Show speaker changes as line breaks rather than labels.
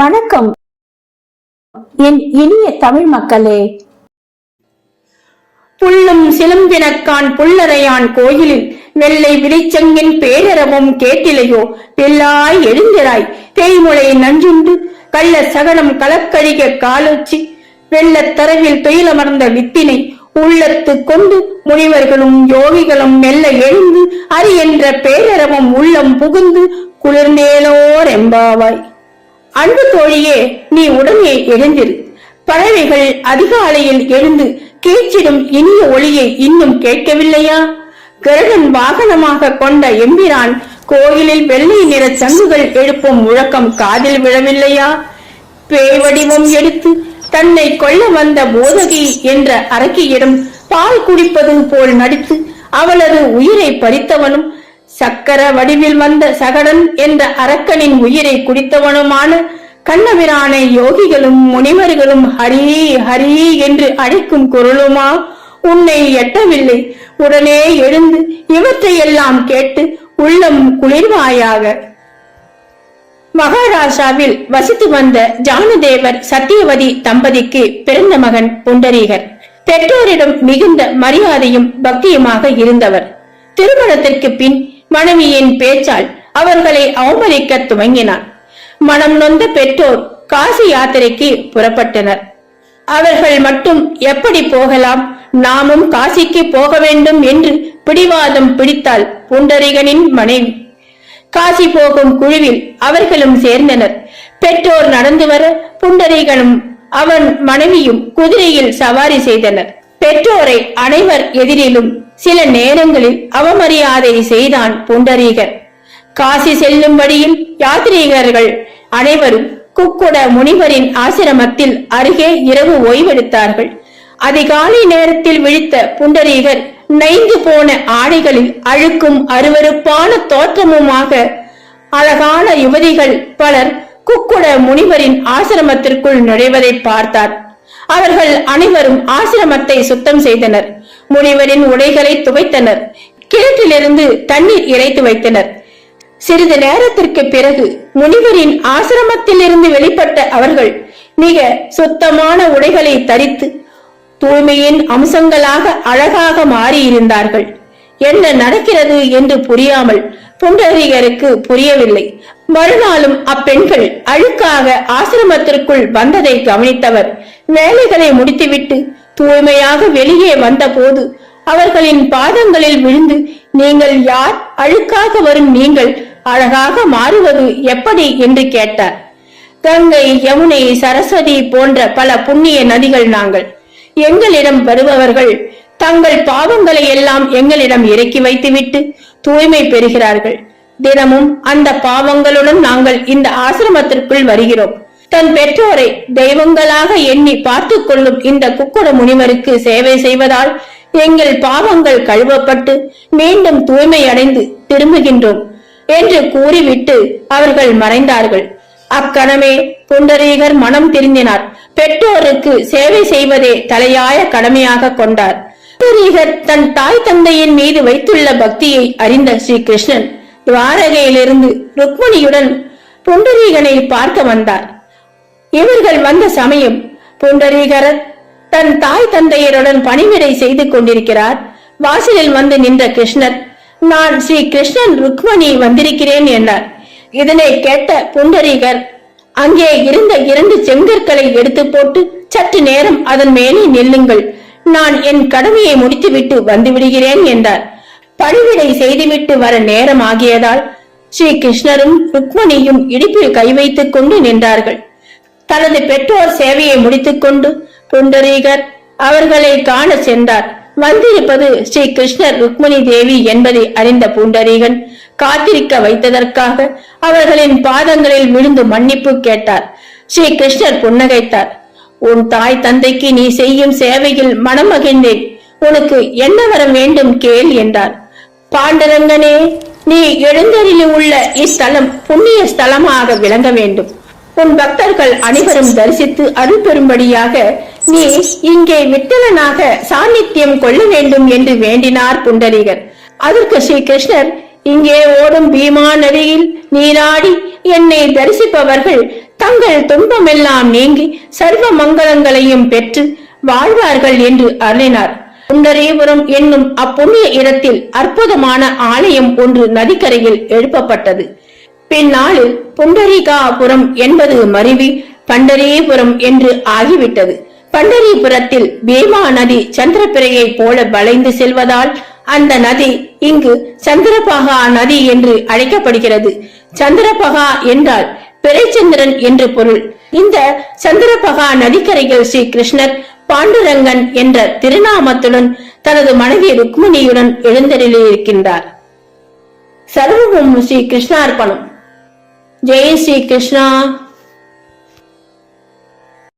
வணக்கம். என் இனிய தமிழ் மக்களே.
புள்ளும் சிலம்பினக்கான் புல்லறையான் கோயிலில் வெள்ளை விளைச்சங்கின் பேரரவும் கேட்டிலையோ பெல்லாய் எழுந்திராய். தேய்முளை நஞ்சுண்டு கள்ள சகனம் கலக்கழிக காலொச்சி. வெள்ளத்தரவில் துயிலமர்ந்த வித்தினை உள்ளத்து கொண்டு முனிவர்களும் யோகிகளும் மெல்ல எழுந்து அரி என்ற பேரரவும் உள்ளம் புகுந்து குளிர்ந்தேலோர் எம்பாவாய். அன்பு தோழியே நீ உடனே எழுந்திரு. பறவைகள் அதிகாலையில் எழுந்து கீச்சிடும் இனிய ஒளியை இன்னும் கேட்கவில்லையா? கிரகன் வாகனமாக கொண்ட எம்பிரான் கோயிலில் வெள்ளை நிற சங்குகள் எழுப்பும் முழக்கம் காதில் விழவில்லையா? பேய் வடிவம் எடுத்து தன்னை கொல்ல வந்த போதகி என்ற அரக்கியிடம் பால் குடிப்பது போல் நடித்து அவளது உயிரை பறித்தவனும் சக்கர வடிவில் வந்த சகடன் என்ற அரக்கனின் உயிரை குடித்தவனுமான கண்ணபிரானை யோகிகளும் முனிவர்களும் ஹரி ஹரி என்று அழைக்கும் குரலுமா? உன்னை எட்டவில்லை. உடனே எழுந்து இவற்றையெல்லாம் கேட்டு உள்ளம் குளிர்வாயாக. மகாராஷ்டிராவில் வசித்து வந்த ஜானுதேவர் சத்தியவதி தம்பதிக்கு பிறந்த மகன் புண்டரீகர். பெற்றோரிடம் மிகுந்த மரியாதையும் பக்தியுமாக இருந்தவர். திருமணத்திற்கு பின் மனைவியின் பேச்சால் அவர்களை அவமதிக்க துவங்கினான் மனம் நொந்த பெற்றோர் காசி யாத்திரைக்கு புறப்பட்டனர். அவர்கள் மட்டும் எப்படி போகலாம்? நாமும் காசிக்கு போக வேண்டும் என்று பிடிவாதம் பிடித்தாள் புண்டரிகனின் மனைவி. காசி போகும் குழுவில் அவர்களும் சேர்ந்தனர். பெற்றோர் நடந்து வர புண்டரீகனும் அவன் மனைவியும் குதிரையில் சவாரி செய்தனர். பெற்றோரை அனைவர் எதிரிலும் சில நேரங்களில் அவமரியாதை செய்தான் புண்டரீகர். காசி செல்லும் வழியில் யாத்ரீகர்கள் அனைவரும் குக்குட முனிவரின் ஆசிரமத்தில் அருகே இரவு ஓய்வெடுத்தார்கள். அதிகாலை நேரத்தில் விழித்த புண்டரீகர் நைந்து போன ஆடைகளில் அழுக்கும் அருவருப்பான தோற்றமுமாக அழகான யுவதிகள் பலர் குக்குட முனிவரின் ஆசிரமத்திற்குள் நுழைவதை பார்த்தார். அவர்கள் அனைவரும் ஆசிரமத்தை சுத்தம் செய்தனர். முனிவரின் உடைகளை துவைத்தனர். கிணற்றிலிருந்து தண்ணீர் இறைத்து வைத்தனர். சிறிது நேரத்திற்கு பிறகு முனிவரின் ஆசிரமத்திலிருந்து வெளிப்பட்ட அவர்கள் மிக சுத்தமான உடைகளை தரித்து தூய்மையின் அம்சங்களாக அழகாக மாறியிருந்தார்கள். என்ன நடக்கிறது என்று புரியாமல் புண்டரீகருக்கு புரியவில்லை. மறுநாளும் அப்பெண்கள் அழுக்காக ஆசிரமத்திற்குள் வந்ததை கவனித்தவர். வேலைகளை முடித்துவிட்டு தூய்மையாக வெளியே வந்தபோது அவர்களின் பாதங்களில் விழுந்து நீங்கள் யார்? அழுக்காக வரும் நீங்கள் அழகாக மாறுவது எப்படி? என்று கேட்டார். கங்கை யமுனை சரஸ்வதி போன்ற பல புண்ணிய நதிகள் நாங்கள். எங்களிடம் வருபவர்கள் தங்கள் பாவங்களை எல்லாம் எங்களிடம் இறக்கி வைத்துவிட்டு தூய்மை பெறுகிறார்கள். தினமும் அந்த பாவங்களுடன் நாங்கள் இந்த ஆசிரமத்திற்குள் வருகிறோம். தன் பெற்றோரை தெய்வங்களாக எண்ணி பார்த்து கொள்ளும் இந்த குக்குட முனிவருக்கு சேவை செய்வதால் எங்கள் பாவங்கள் கழுவப்பட்டு மீண்டும் தூய்மை அடைந்து திரும்புகின்றோம் என்று கூறிவிட்டு அவர்கள் மறைந்தார்கள். அக்கணமே புண்டரீகர் மனம் திருந்தினார். பெற்றோருக்கு சேவை செய்வதே தலையாய கடமையாக கொண்டார். புண்டரீகர் தன் தாய் தந்தையின் மீது வைத்துள்ள பக்தியை அறிந்த ஸ்ரீ கிருஷ்ணன் துவாரகையிலிருந்து ருக்மணியுடன் புண்டரீகனை பார்க்க வந்தார். இவர்கள் வந்த சமயம் புண்டரீகரர் தன் தாய் தந்தையருடன் பணிவிடை செய்து கொண்டிருக்கிறார். வாசலில் வந்து நின்ற கிருஷ்ணர் நான் ஸ்ரீ கிருஷ்ணன் ருக்மணி வந்திருக்கிறேன் என்றார். இதனை கேட்ட புண்டரீகர் அங்கே இருந்த இரண்டு செங்கற்களை எடுத்து போட்டு சற்று நேரம் அதன் மேலே நில்லுங்கள். நான் என் கடமையை முடித்துவிட்டு வந்து விடுகிறேன் என்றார். பணிவிடை செய்துவிட்டு வர நேரம் ஆகியதால் ஸ்ரீ கிருஷ்ணரும் ருக்மணியும் இடுப்பில் கை வைத்துக் கொண்டு நின்றார்கள். தனது பெற்றோர் சேவையை முடித்துக்கொண்டு புண்டரீகர் அவர்களை காண சென்றார். வந்திருப்பது ஸ்ரீ கிருஷ்ணர் ருக்மணி தேவி என்பதை அறிந்த புண்டரீகன் காத்திருக்க வைத்ததற்காக அவர்களின் பாதங்களில் விழுந்து மன்னிப்பு கேட்டார். ஸ்ரீ கிருஷ்ணர் புன்னகைத்தார். உன் தாய் தந்தைக்கு நீ செய்யும் சேவையில் மனம் மகிழ்ந்தேன் உனக்கு என்ன வர வேண்டும் கேள் என்றார். பாண்டரங்கனே நீ எழுந்தரில் உள்ள இஸ்தலம் புண்ணிய ஸ்தலமாக விளங்க வேண்டும். உன் பக்தர்கள் அனைவரும் தரிசித்து அருள் பெறும்படியாக நீ இங்கே விட்டலனாக சாநித்தியம் கொள்ள வேண்டும் என்று வேண்டினார் புண்டரீகர். அதற்கு ஸ்ரீ கிருஷ்ணர் இங்கே ஓடும் பீமா நதியில் நீராடி என்னை தரிசிப்பவர்கள் தங்கள் துன்பமெல்லாம் நீங்கி சர்வ மங்களங்களையும் பெற்று வாழ்வார்கள் என்று அருளினார். புண்டரீபுரம் என்னும் அப்புண்ணிய இடத்தில் அற்புதமான ஆலயம் ஒன்று நதிக்கரையில் எழுப்பப்பட்டது. பின்னாளில் புண்டரீகாபுரம் என்பது மருவி பண்டரீபுரம் என்று ஆகிவிட்டது. பண்டரிபுரத்தில் பீமா நதி சந்திரபிரையை போல வளைந்து செல்வதால் அந்த நதி இங்கு சந்திரபகா நதி என்று அழைக்கப்படுகிறது. சந்திரபகா என்றால் பிறைச்சந்திரன் என்று பொருள். இந்த சந்திரபகா நதிக்கரையில் ஸ்ரீ கிருஷ்ணர் பாண்டுரங்கன் என்ற திருநாமத்துடன் தனது மனைவி ருக்மிணியுடன் எழுந்தருளியிருக்கின்றார். சர்வமும் ஸ்ரீ கிருஷ்ணார்ப்பணம். जय श्री कृष्णा।